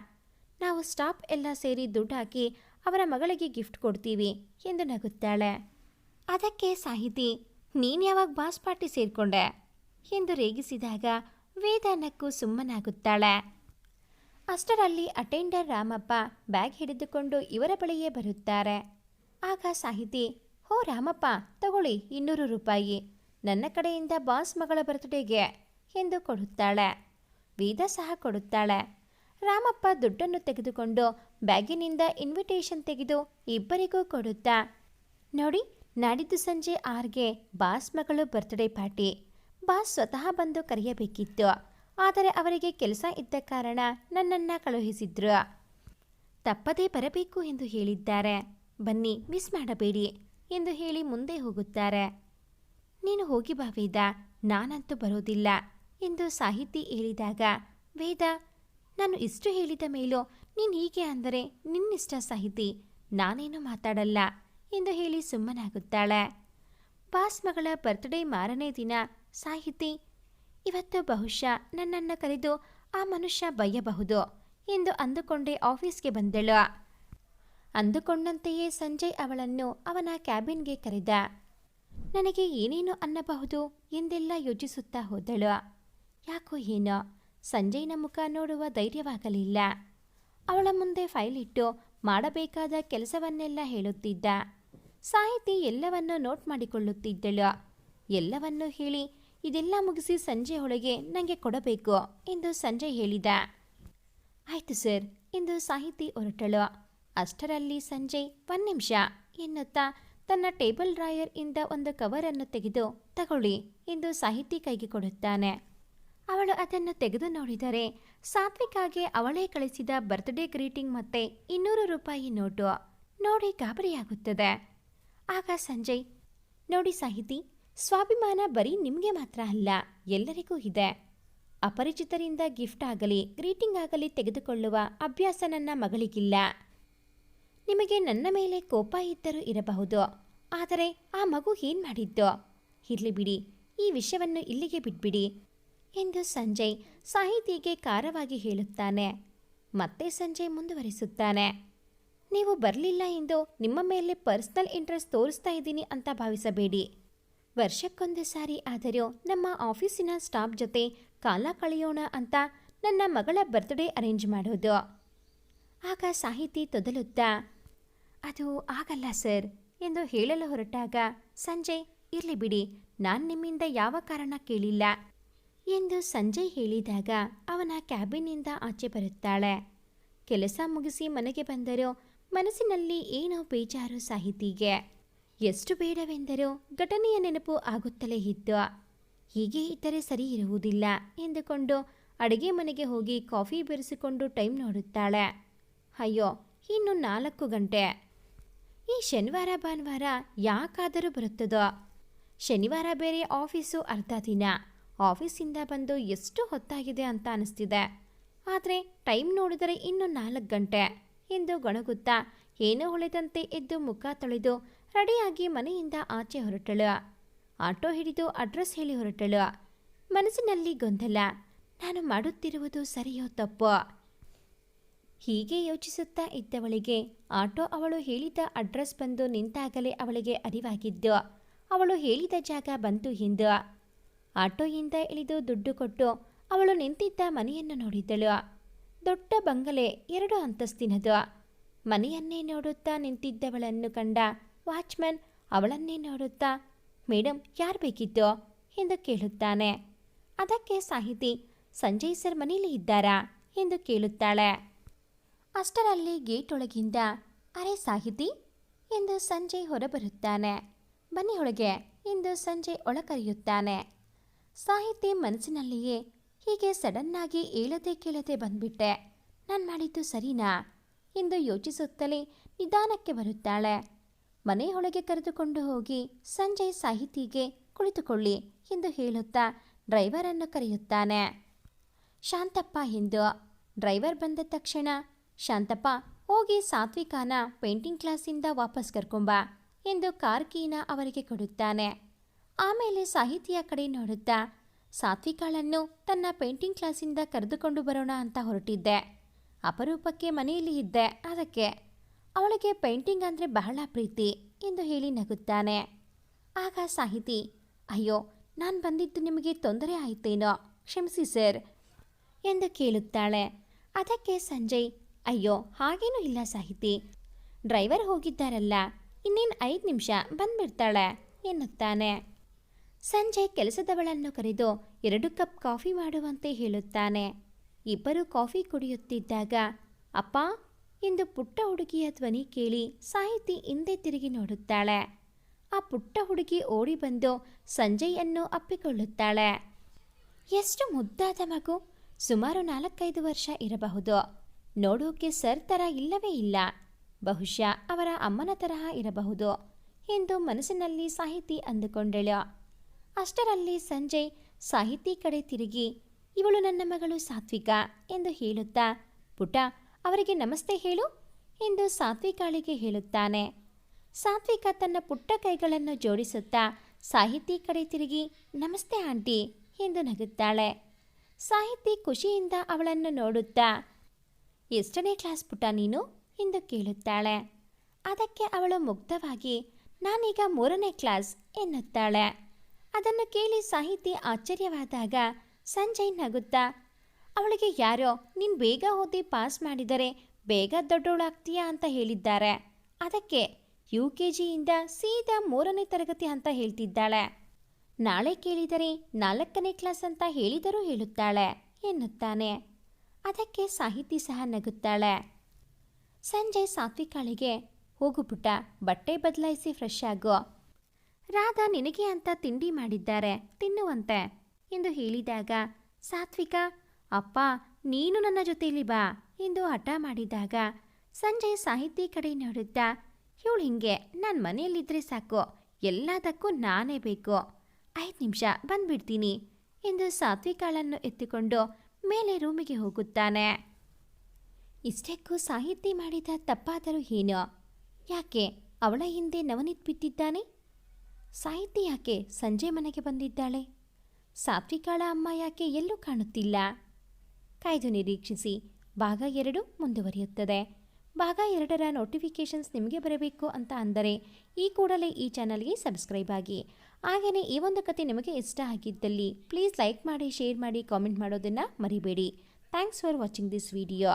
B: ನಾವು ಸ್ಟಾಪ್ ಎಲ್ಲ ಸೇರಿ ದುಡ್ಡು ಹಾಕಿ ಅವರ ಮಗಳಿಗೆ ಗಿಫ್ಟ್ ಕೊಡ್ತೀವಿ ಎಂದು ನಗುತ್ತಾಳೆ. ಅದಕ್ಕೆ ಸಾಹಿತಿ, ನೀನು ಯಾವಾಗ ಬಾಸ್ ಪಾರ್ಟಿ ಸೇರಿಕೊಂಡೆ? ಎಂದು ರೇಗಿಸಿದಾಗ ವೇದ ನಕ್ಕು ಸುಮ್ಮನಾಗುತ್ತಾಳೆ. ಅಷ್ಟರಲ್ಲಿ ಅಟೆಂಡರ್ ರಾಮಪ್ಪ ಬ್ಯಾಗ್ ಹಿಡಿದುಕೊಂಡು ಇವರ ಬಳಿಯೇ ಬರುತ್ತಾರೆ. ಆಗ ಸಾಹಿತಿ, ಹೋ ರಾಮಪ್ಪ, ತಗೊಳ್ಳಿ ಇನ್ನೂರು ರೂಪಾಯಿ. ನನ್ನ ಕಡೆಯಿಂದ ಬಾಸ್ ಮಗಳ ಬರ್ತ್ಡೇಗೆ ಎಂದು ಕೊಡುತ್ತಾಳೆ. ವೇದ ಸಹ ಕೊಡುತ್ತಾಳೆ. ರಾಮಪ್ಪ ದುಡ್ಡನ್ನು ತೆಗೆದುಕೊಂಡು ಬ್ಯಾಗಿನಿಂದ ಇನ್ವಿಟೇಷನ್ ತೆಗೆದು ಇಬ್ಬರಿಗೂ ಕೊಡುತ್ತಾ, ನೋಡಿ, ನಾಡಿದ್ದು ಸಂಜೆ ಆರ್ಗೆ ಬಾಸ್ ಮಗಳು ಬರ್ತ್ಡೇ ಪಾರ್ಟಿ ಬಾಸ್ ಸ್ವತಃ ಬಂದು ಕರೆಯಬೇಕಿತ್ತು. ಆದರೆ ಅವರಿಗೆ ಕೆಲಸ ಇದ್ದ ಕಾರಣ ನನ್ನನ್ನು ಕಳುಹಿಸಿದ್ರು. ತಪ್ಪದೇ ಬರಬೇಕು ಎಂದು ಹೇಳಿದ್ದಾರೆ. ಬನ್ನಿ ಮಿಸ್ ಮಾಡಬೇಡಿ ಎಂದು ಹೇಳಿ ಮುಂದೆ ಹೋಗುತ್ತಾರೆ. ನೀನು ಹೋಗಿ ಬಾ ವೇದ. ನಾನಂತೂ ಬರೋದಿಲ್ಲ. ಎಂದು ಸಾಹಿತಿ ಹೇಳಿದಾಗ, ವೇದ, ನಾನು ಇಷ್ಟು ಹೇಳಿದ ಮೇಲೂ ನೀನು ಹೀಗೆ ಅಂದರೆ ನಿನ್ನಿಷ್ಟ ಸಾಹಿತಿ, ನಾನೇನು ಮಾತಾಡಲ್ಲ ಎಂದು ಹೇಳಿ ಸುಮ್ಮನಾಗುತ್ತಾಳೆ. ಬಾಸ್ ಮಗಳ ಬರ್ತ್ಡೇ ಮಾರನೇ ದಿನ ಸಾಹಿತಿ, ಇವತ್ತು ಬಹುಶಃ ನನ್ನನ್ನು ಕರೆದು ಆ ಮನುಷ್ಯ ಬಯ್ಯಬಹುದು ಎಂದು ಅಂದುಕೊಂಡೇ ಆಫೀಸ್ಗೆ ಬಂದಳು. ಅಂದುಕೊಂಡಂತೆಯೇ ಸಂಜಯ್ ಅವಳನ್ನು ಅವನ ಕ್ಯಾಬಿನ್ಗೆ ಕರೆದ. ನನಗೆ ಏನೇನು ಅನ್ನಬಹುದು? ಎಂದೆಲ್ಲ ಯೋಚಿಸುತ್ತಾ ಹೋದಳು. ಯಾಕೋ ಏನೋ ಸಂಜಯ್ನ ಮುಖ ನೋಡುವ ಧೈರ್ಯವಾಗಲಿಲ್ಲ. ಅವಳ ಮುಂದೆ ಫೈಲ್ ಇಟ್ಟು ಮಾಡಬೇಕಾದ ಕೆಲಸವನ್ನೆಲ್ಲ ಹೇಳುತ್ತಿದ್ದ. ಸಾಹಿತಿ ಎಲ್ಲವನ್ನೂ ನೋಟ್ ಮಾಡಿಕೊಳ್ಳುತ್ತಿದ್ದಳು. ಎಲ್ಲವನ್ನೂ ಹೇಳಿ ಇದೆಲ್ಲ ಮುಗಿಸಿ ಸಂಜೆ ಒಳಗೆ ನನಗೆ ಕೊಡಬೇಕು ಎಂದು ಸಂಜಯ್ ಹೇಳಿದ. ಆಯ್ತು ಸರ್ ಎಂದು ಸಾಹಿತಿ ಹೊರಟಳು. ಅಷ್ಟರಲ್ಲಿ ಸಂಜಯ್, ಒಂದು ನಿಮಿಷ ಎನ್ನುತ್ತಾ ತನ್ನ ಟೇಬಲ್ ಡ್ರಾಯರ್ ಇಂದ ಒಂದು ಕವರನ್ನು ತೆಗೆದು ತಗೊಳ್ಳಿ ಎಂದು ಸಾಹಿತಿ ಕೈಗೆ ಕೊಡುತ್ತಾನೆ. ಅವಳು ಅದನ್ನು ತೆಗೆದು ನೋಡಿದರೆ, ಸಾತ್ವಿಕಾಗೆ ಅವಳೇ ಕಳಿಸಿದ ಬರ್ತ್ಡೇ ಗ್ರೀಟಿಂಗ್ ಮತ್ತೆ ಇನ್ನೂರು ರೂಪಾಯಿ ನೋಟು ನೋಡಿ ಗಾಬರಿಯಾಗುತ್ತದೆ. ಆಗ ಸಂಜಯ್, ನೋಡಿ ಸಾಹಿತಿ, ಸ್ವಾಭಿಮಾನ ಬರೀ ನಿಮಗೆ ಮಾತ್ರ ಅಲ್ಲ, ಎಲ್ಲರಿಗೂ ಇದೆ. ಅಪರಿಚಿತರಿಂದ ಗಿಫ್ಟ್ ಆಗಲಿ ಗ್ರೀಟಿಂಗ್ ಆಗಲಿ ತೆಗೆದುಕೊಳ್ಳುವ ಅಭ್ಯಾಸ ನನ್ನ ಮಗಳಿಗಿಲ್ಲ. ನಿಮಗೆ ನನ್ನ ಮೇಲೆ ಕೋಪ ಇದ್ದರೂ ಇರಬಹುದು, ಆದರೆ ಆ ಮಗು ಏನು ಮಾಡಿದ್ದು? ಇರ್ಲಿ ಬಿಡಿ, ಈ ವಿಷಯವನ್ನು ಇಲ್ಲಿಗೆ ಬಿಟ್ಬಿಡಿ. ಎಂದು ಸಂಜಯ್ ಸಾಹಿತಿಗೆ ಕಾರವಾಗಿ ಹೇಳುತ್ತಾನೆ. ಮತ್ತೆ ಸಂಜಯ್ ಮುಂದುವರಿಸುತ್ತಾನೆ. ನೀವು ಬರಲಿಲ್ಲ ಎಂದು ನಿಮ್ಮ ಮೇಲೆ ಪರ್ಸ್ನಲ್ ಇಂಟ್ರೆಸ್ಟ್ ತೋರಿಸ್ತಾ ಇದ್ದೀನಿ ಅಂತ ಭಾವಿಸಬೇಡಿ. ವರ್ಷಕ್ಕೊಂದು ಸಾರಿ ಆದರೂ ನಮ್ಮ ಆಫೀಸಿನ ಸ್ಟಾಫ್ ಜೊತೆ ಕಾಲ ಕಳೆಯೋಣ ಅಂತ ನನ್ನ ಮಗಳ ಬರ್ತ್ಡೇ ಅರೇಂಜ್ ಮಾಡೋದು. ಆಗ ಸಾಹಿತಿ ತೊದಲುತ್ತಾ, ಅದು ಆಗಲ್ಲ ಸರ್ ಎಂದು ಹೇಳಲು ಹೊರಟಾಗ ಸಂಜಯ್, ಇರಲಿ ಬಿಡಿ, ನಾನು ನಿಮ್ಮಿಂದ ಯಾವ ಕಾರಣ ಕೇಳಿಲ್ಲ. ಎಂದು ಸಂಜಯ್ ಹೇಳಿದಾಗ ಅವನ ಕ್ಯಾಬಿನಿಂದ ಆಚೆ ಬರುತ್ತಾಳೆ. ಕೆಲಸ ಮುಗಿಸಿ ಮನೆಗೆ ಬಂದರೂ ಮನಸ್ಸಿನಲ್ಲಿ ಏನೋ ಬೇಜಾರು ಸಾಹಿತಿಗೆ. ಎಷ್ಟು ಬೇಡವೆಂದರೂ ಘಟನೆಯ ನೆನಪು ಆಗುತ್ತಲೇ ಇತ್ತು. ಹೀಗೆ ಇದ್ದರೆ ಸರಿ ಇರುವುದಿಲ್ಲ ಎಂದುಕೊಂಡು ಅಡುಗೆ ಮನೆಗೆ ಹೋಗಿ ಕಾಫಿ ಬೆರೆಸಿಕೊಂಡು ಟೈಮ್ ನೋಡುತ್ತಾಳೆ. ಅಯ್ಯೋ, ಇನ್ನು ನಾಲ್ಕು ಗಂಟೆ. ಈ ಶನಿವಾರ ಭಾನುವಾರ ಯಾಕಾದರೂ ಬರುತ್ತದೋ? ಶನಿವಾರ ಬೇರೆ ಆಫೀಸು ಅರ್ಧ ದಿನ. ಆಫೀಸಿಂದ ಬಂದು ಎಷ್ಟು ಹೊತ್ತಾಗಿದೆ ಅಂತ ಅನಿಸ್ತಿದೆ. ಆದರೆ ಟೈಮ್ ನೋಡಿದರೆ ಇನ್ನು ನಾಲ್ಕು ಗಂಟೆ ಎಂದು ಗೊಣಗುತ್ತಾ ಏನೋ ಹೊಳೆದಂತೆ ಎದ್ದು ಮುಖ ತೊಳೆದು ರೆಡಿಯಾಗಿ ಮನೆಯಿಂದ ಆಚೆ ಹೊರಟಳು. ಆಟೋ ಹಿಡಿದು ಅಡ್ರೆಸ್ ಹೇಳಿ ಹೊರಟಳು. ಮನಸ್ಸಿನಲ್ಲಿ ಗೊಂದಲ. ನಾನು ಮಾಡುತ್ತಿರುವುದು ಸರಿಯೋ ತಪ್ಪು? ಹೀಗೆ ಯೋಚಿಸುತ್ತಾ ಇದ್ದವಳಿಗೆ ಆಟೋ ಅವಳು ಹೇಳಿದ ಅಡ್ರೆಸ್ ಬಂದು ನಿಂತಾಗಲೇ ಅವಳಿಗೆ ಅರಿವಾಗಿದ್ದು. ಅವಳು ಹೇಳಿದ ಜಾಗ ಬಂತು ಎಂದು ಆಟೋಯಿಂದ ಇಳಿದು ದುಡ್ಡು ಕೊಟ್ಟು ಅವಳು ನಿಂತಿದ್ದ ಮನೆಯನ್ನು ನೋಡಿದ್ದಳು ದೊಡ್ಡ ಬಂಗಲೆ, ಎರಡು ಅಂತಸ್ತಿನದು. ಮನೆಯನ್ನೇ ನೋಡುತ್ತಾ ನಿಂತಿದ್ದವಳನ್ನು ಕಂಡ ವಾಚ್ಮನ್ ಅವಳನ್ನೇ ನೋಡುತ್ತಾ ಮೇಡಮ್ ಯಾರು ಬೇಕಿತ್ತು? ಎಂದು ಕೇಳುತ್ತಾನೆ. ಅದಕ್ಕೆ ಸಾಹಿತಿ, ಸಂಜಯ್ ಸರ್ ಮನೇಲಿ ಇದ್ದಾರಾ? ಎಂದು ಕೇಳುತ್ತಾಳೆ. ಅಷ್ಟರಲ್ಲಿ ಗೇಟ್ ಒಳಗಿಂದ ಅರೆ ಸಾಹಿತಿ, ಎಂದು ಸಂಜಯ್ ಹೊರಬರುತ್ತಾನೆ. ಬನ್ನಿ ಒಳಗೆ, ಎಂದು ಸಂಜಯ್ ಒಳ ಸಾಹಿತಿ ಮನಸ್ಸಿನಲ್ಲಿಯೇ ಹೀಗೆ ಸಡನ್ನಾಗಿ ಏಳದೆ ಕೇಳದೆ ಬಂದ್ಬಿಟ್ಟೆ. ನಾನು ಮಾಡಿದ್ದು ಸರಿನಾ? ಎಂದು ಯೋಚಿಸುತ್ತಲೇ ನಿಧಾನಕ್ಕೆ ಬರುತ್ತಾಳೆ. ಮನೆಯೊಳಗೆ ಕರೆದುಕೊಂಡು ಹೋಗಿ ಸಂಜಯ್ ಸಾಹಿತಿಗೆ ಕುಳಿತುಕೊಳ್ಳಿ ಎಂದು ಹೇಳುತ್ತಾ ಡ್ರೈವರನ್ನು ಕರೆಯುತ್ತಾನೆ. ಶಾಂತಪ್ಪ ಎಂದು. ಡ್ರೈವರ್ ಬಂದ ತಕ್ಷಣ, ಶಾಂತಪ್ಪ, ಹೋಗಿ ಸಾತ್ವಿಕಾನ ಪೇಂಟಿಂಗ್ ಕ್ಲಾಸಿಂದ ವಾಪಸ್ ಕರ್ಕೊಂಬ ಎಂದು ಕಾರ್ ಕೀನ ಅವರಿಗೆ ಕೊಡುತ್ತಾನೆ. ಆಮೇಲೆ ಸಾಹಿತಿಯ ಕಡೆ ನೋಡುತ್ತಾ, ಸಾತ್ವಿಕಾಳನ್ನು ತನ್ನ ಪೇಂಟಿಂಗ್ ಕ್ಲಾಸಿಂದ ಕರೆದುಕೊಂಡು ಬರೋಣ ಅಂತ ಹೊರಟಿದ್ದೆ. ಅಪರೂಪಕ್ಕೆ ಮನೆಯಲ್ಲಿ ಇದ್ದೆ, ಅದಕ್ಕೆ. ಅವಳಿಗೆ ಪೇಂಟಿಂಗ್ ಅಂದರೆ ಬಹಳ ಪ್ರೀತಿ ಎಂದು ಹೇಳಿ ನಗುತ್ತಾನೆ. ಆಗ ಸಾಹಿತಿ, ಅಯ್ಯೋ, ನಾನು ಬಂದಿದ್ದು ನಿಮಗೆ ತೊಂದರೆ ಆಯ್ತೇನೋ, ಕ್ಷಮಿಸಿ ಸರ್ ಎಂದು ಕೇಳುತ್ತಾಳೆ. ಅದಕ್ಕೆ ಸಂಜಯ್, ಅಯ್ಯೋ, ಹಾಗೇನೂ ಇಲ್ಲ ಸಾಹಿತಿ. ಡ್ರೈವರ್ ಹೋಗಿದ್ದಾರಲ್ಲ, ಇನ್ನೇನು ಐದು ನಿಮಿಷ ಬಂದ್ಬಿಡ್ತಾಳೆ ಎನ್ನುತ್ತಾನೆ. ಸಂಜಯ್ ಕೆಲಸದವಳನ್ನು ಕರೆದು ಎರಡು ಕಪ್ ಕಾಫಿ ಮಾಡುವಂತೆ ಹೇಳುತ್ತಾನೆ. ಇಬ್ಬರು ಕಾಫಿ ಕುಡಿಯುತ್ತಿದ್ದಾಗ, ಅಪ್ಪ ಎಂದು ಪುಟ್ಟ ಹುಡುಗಿಯ ಧ್ವನಿ ಕೇಳಿ ಸಾಹಿತಿ ಹಿಂದೆ ತಿರುಗಿ ನೋಡುತ್ತಾಳೆ. ಆ ಪುಟ್ಟ ಹುಡುಗಿ ಓಡಿ ಬಂದು ಸಂಜಯ್ ಅಪ್ಪಿಕೊಳ್ಳುತ್ತಾಳೆ. ಎಷ್ಟು ಮುದ್ದಾದ ಮಗು. ಸುಮಾರು ನಾಲ್ಕೈದು ವರ್ಷ ಇರಬಹುದು. ನೋಡೋಕೆ ಸರ್ ಥರ ಇಲ್ಲವೇ ಇಲ್ಲ. ಬಹುಶಃ ಅವರ ಅಮ್ಮನ ತರಹ ಇರಬಹುದು. ಎಂದು ಮನಸ್ಸಿನಲ್ಲಿ ಸಾಹಿತಿ ಅಂದುಕೊಂಡಳು. ಅಷ್ಟರಲ್ಲಿ ಸಂಜಯ್ ಸಾಹಿತಿ ಕಡೆ ತಿರುಗಿ, ಇವಳು ನನ್ನ ಮಗಳು ಸಾತ್ವಿಕ ಎಂದು ಹೇಳುತ್ತಾ, ಪುಟ, ಅವರಿಗೆ ನಮಸ್ತೆ ಹೇಳು ಎಂದು ಸಾತ್ವಿಕಾಳಿಗೆ ಹೇಳುತ್ತಾನೆ. ಸಾತ್ವಿಕ ತನ್ನ ಪುಟ್ಟ ಕೈಗಳನ್ನು ಜೋಡಿಸುತ್ತಾ ಸಾಹಿತಿ ಕಡೆ ತಿರುಗಿ, ನಮಸ್ತೆ ಆಂಟಿ ಎಂದು ನಗುತ್ತಾಳೆ. ಸಾಹಿತಿ ಖುಷಿಯಿಂದ ಅವಳನ್ನು ನೋಡುತ್ತಾ, ಎಷ್ಟನೇ ಕ್ಲಾಸ್ ಪುಟ ನೀನು? ಎಂದು ಕೇಳುತ್ತಾಳೆ. ಅದಕ್ಕೆ ಅವಳು ಮುಗ್ಧವಾಗಿ, ನಾನೀಗ ಮೂರನೇ ಕ್ಲಾಸ್ ಎನ್ನುತ್ತಾಳೆ. ಅದನ್ನು ಕೇಳಿ ಸಾಹಿತಿ ಆಶ್ಚರ್ಯವಾದಾಗ ಸಂಜಯ್ ನಗುತ್ತಾ, ಅವಳಿಗೆ ಯಾರೋ, ನೀನು ಬೇಗ ಓದಿ ಪಾಸ್ ಮಾಡಿದರೆ ಬೇಗ ದೊಡ್ಡವಳಾಗ್ತೀಯಾ ಅಂತ ಹೇಳಿದ್ದಾರೆ. ಅದಕ್ಕೆ ಯು ಕೆ ಜಿಯಿಂದ ಸೀದಾ ಮೂರನೇ ತರಗತಿ ಅಂತ ಹೇಳ್ತಿದ್ದಾಳೆ. ನಾಳೆ ಕೇಳಿದರೆ ನಾಲ್ಕನೇ ಕ್ಲಾಸ್ ಅಂತ ಹೇಳಿದರೂ ಹೇಳುತ್ತಾಳೆ, ಎನ್ನುತ್ತಾನೆ. ಅದಕ್ಕೆ ಸಾಹಿತಿ ಸಹ ನಗುತ್ತಾಳೆ. ಸಂಜೆ ಸಾತ್ವಿಕಾಳಿಗೆ ಹೋಗು ಬಟ್ಟೆ ಬದಲಾಯಿಸಿ ಫ್ರೆಶ್ ಆಗು. ರಾಧಾ ನಿನಗೆ ಅಂತ ತಿಂಡಿ ಮಾಡಿದ್ದಾರೆ, ತಿನ್ನುವಂತೆ. ಎಂದು ಹೇಳಿದಾಗ, ಸಾತ್ವಿಕ, ಅಪ್ಪ, ನೀನು ನನ್ನ ಜೊತೆಯಲ್ಲಿ ಬಾ ಎಂದು ಹಠ ಮಾಡಿದಾಗ ಸಂಜಯ್ ಸಾಹಿತಿ ಕಡೆ ನೋಡುತ್ತಾ, ಇವಳು ಹಿಂಗೆ, ನಾನು ಮನೆಯಲ್ಲಿದ್ದರೆ ಸಾಕು, ಎಲ್ಲದಕ್ಕೂ ನಾನೇ ಬೇಕು. ಐದು ನಿಮಿಷ ಬಂದ್ಬಿಡ್ತೀನಿ, ಎಂದು ಸಾತ್ವಿಕಾಳನ್ನು ಎತ್ತಿಕೊಂಡು ಮೇಲೆ ರೂಮಿಗೆ ಹೋಗುತ್ತಾನೆ. ಇಷ್ಟಕ್ಕೂ ಸಾಹಿತಿ ಮಾಡಿದ ತಪ್ಪಾದರೂ ಏನು? ಯಾಕೆ ಅವಳ ಹಿಂದೆ ನವನಿತ್ ಬಿದ್ದಿದ್ದಾನೆ? ಸಾಹಿತಿ ಯಾಕೆ ಸಂಜೆ ಮನೆಗೆ ಬಂದಿದ್ದಾಳೆ? ಸಾತ್ವಿಕಾಳ ಅಮ್ಮ ಯಾಕೆ ಎಲ್ಲೂ ಕಾಣುತ್ತಿಲ್ಲ? ಕಾಯ್ದು ನಿರೀಕ್ಷಿಸಿ ಭಾಗ ಎರಡು ಮುಂದುವರಿಯುತ್ತದೆ. ಭಾಗ ಎರಡರ ನೋಟಿಫಿಕೇಷನ್ಸ್ ನಿಮಗೆ ಬರಬೇಕು ಅಂತ ಅಂದರೆ ಈ ಕೂಡಲೇ ಈ ಚಾನಲ್ಗೆ ಸಬ್ಸ್ಕ್ರೈಬ್ ಆಗಿ. ಹಾಗೆಯೇ ಈ ಒಂದು ಕತೆ ನಿಮಗೆ ಇಷ್ಟ ಆಗಿದ್ದಲ್ಲಿ ಪ್ಲೀಸ್ ಲೈಕ್ ಮಾಡಿ ಶೇರ್ ಮಾಡಿ ಕಾಮೆಂಟ್ ಮಾಡೋದನ್ನು ಮರಿಬೇಡಿ. Thanks for watching this video